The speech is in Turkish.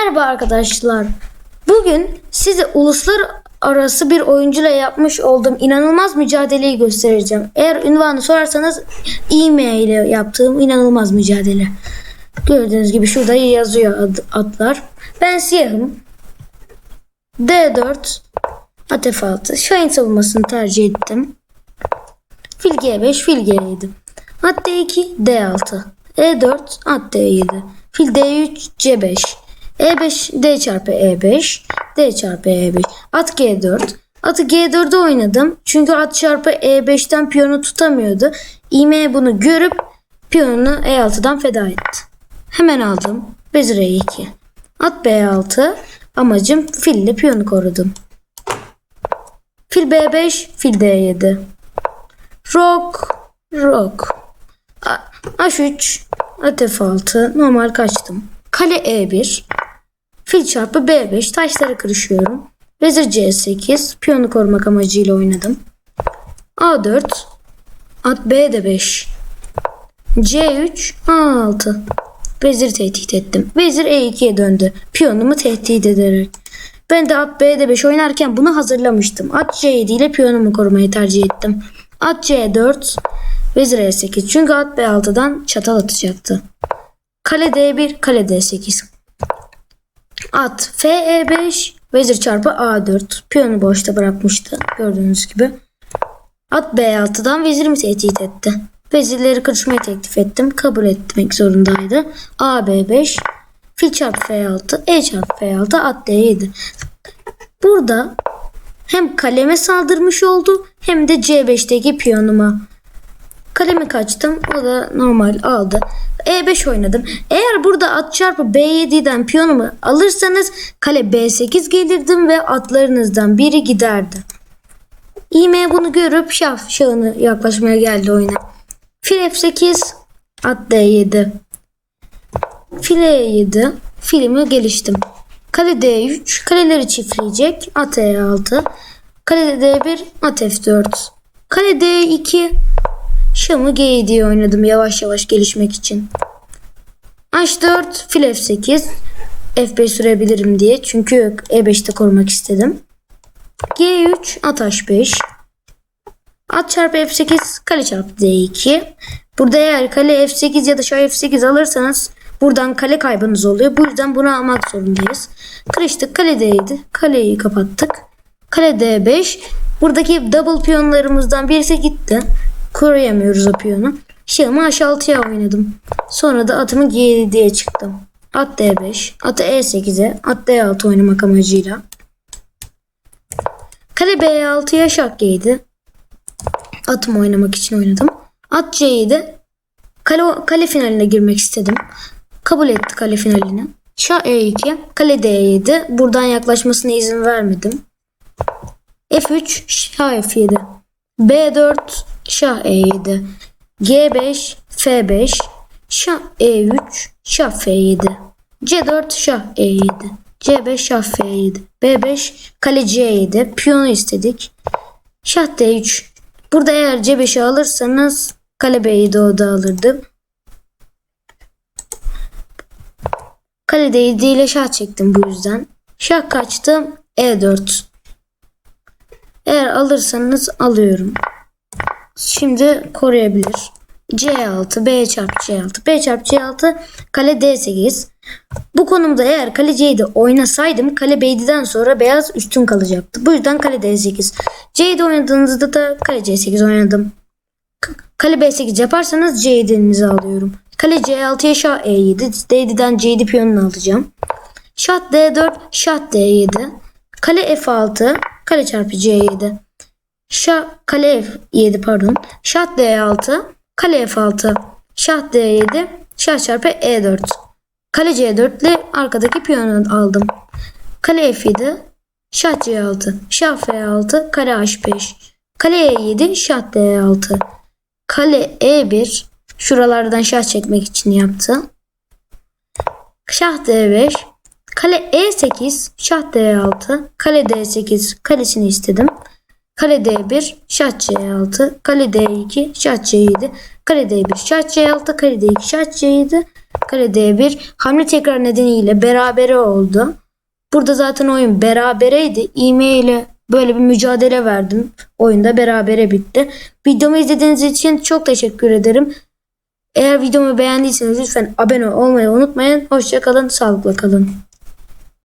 Merhaba arkadaşlar. Bugün size uluslararası bir oyuncuyla yapmış olduğum inanılmaz mücadeleyi göstereceğim. Eğer ünvanı sorarsanız e-mail ile yaptığım inanılmaz mücadele. Gördüğünüz gibi şurada yazıyor ad- adlar. Ben siyahım. D4 Atef 6. Şahin savunmasını tercih ettim. Fil G5, fil G7. At D2, D6. E4, at D7. Fil D3, C5. E5, D çarpı E5. D çarpı E5. At G4. Atı G4'e oynadım. Çünkü at çarpı E5'ten piyonu tutamıyordu. İğme bunu görüp piyonunu E6'dan feda etti. Hemen aldım. Vezir E2. At B6. Amacım fille piyonu korudum. Fil B5, fil D7. Rock, rock. A- H3, at F6. Normal kaçtım. Kale E1. Fil çarpı B5. Taşları kırışıyorum. Vezir C8. Piyonu korumak amacıyla oynadım. A4. At B5. C3. A6. Vezir tehdit ettim. Vezir E2'ye döndü. Piyonumu tehdit ederek. Ben de at B5 oynarken bunu hazırlamıştım. At C7 ile piyonumu korumayı tercih ettim. At C4, vezir E8. Çünkü at B6'dan çatal atacaktı. Kale D1, kale D8. At F5, vezir çarpı A4. Piyonu boşta bırakmıştı gördüğünüz gibi. At B6'dan vezirimi tehdit etti. Vezirleri kırışmayı teklif ettim. Kabul etmek zorundaydı. A B5, fil çarpı F6, E çarpı F6, at D7. Burada hem kaleme saldırmış oldu hem de C5'teki piyonuma. Kalemi kaçtım. O da normal aldı. E5 oynadım. Eğer burada at çarpı B7'den piyonumu alırsanız kale B8 gelirdim ve atlarınızdan biri giderdi. İğme bunu görüp şah şahını yaklaşmaya geldi oyuna. Fil F8 at D7. Fil E7 filmi geliştim. Kale D3 kaleleri çiftleyecek. At E6 Kale D1 at F4 Kale D2 Şam'ı G7'ye oynadım yavaş yavaş gelişmek için. H4 fil F8 F5 sürebilirim diye çünkü E5'te korumak istedim. G3 at H5 At çarpı F8 kale çarpı D2 Burada eğer kale F8 ya da şah F8 alırsanız buradan kale kaybınız oluyor. Bu yüzden bunu almak zorundayız. Kırıştık kale D7 kaleyi kapattık. Kale D5 buradaki double piyonlarımızdan birisi gitti. Koruyamıyoruz o piyonu. Şahımı H6'ya oynadım. Sonra da atımı G7'ye çıktım. At D5, atı E8'e, at D6 oynamak amacıyla. Kale B6'ya şah G7. Atımı oynamak için oynadım. At C7. Kale, kale finaline girmek istedim. Kabul etti kale finalini. Şah E2. Kale D7. Buradan yaklaşmasına izin vermedim. F3. Şah F7. B4. Şah E7. G5. F5. Şah E3. Şah F7. C4. Şah E7. C5. Şah F7. B5. Kale C7. Piyonu istedik. Şah D3. Burada eğer C5'i alırsanız kale B7 o da alırdım. Kale D7 ile şah çektim bu yüzden. Şah kaçtım. E4. Eğer alırsanız alıyorum. Şimdi koruyabilir. C6, B çarpı C6, B çarpı C6, kale D8. Bu konumda eğer kale C7 oynasaydım kale B7'den sonra beyaz üstün kalacaktı. Bu yüzden kale D8. C7 oynadığınızda da kale C8 oynadım. Kale B8 yaparsanız C7'nizi alıyorum. Kale C6'ya şah E7. D7'den C7 piyonunu alacağım. Şah D4, şah D7. Kale F6, kale çarpı C7. Şah kale F7 pardon. Şah D6, kale F6. Şah D7, şah çarpı E4. Kale C4 ile arkadaki piyonu aldım. Kale F7, şah C6, şah F6, kale H5. Kale E7, şah D6. Kale E1 şuralardan şah çekmek için yaptı. Şah D5, kale E8, şah D6, kale D8 kalesini istedim. Kale D1, şah C6, kale D2, şah C7, kale D1, şah C6, kale D2, şah C7, kale D1. Hamle tekrar nedeniyle berabere oldu. Burada zaten oyun berabereydi. İğme ile böyle bir mücadele verdim. Oyunda berabere bitti. Videomu izlediğiniz için çok teşekkür ederim. Eğer videomu beğendiyseniz lütfen abone olmayı unutmayın. Hoşça kalın, sağlıkla kalın.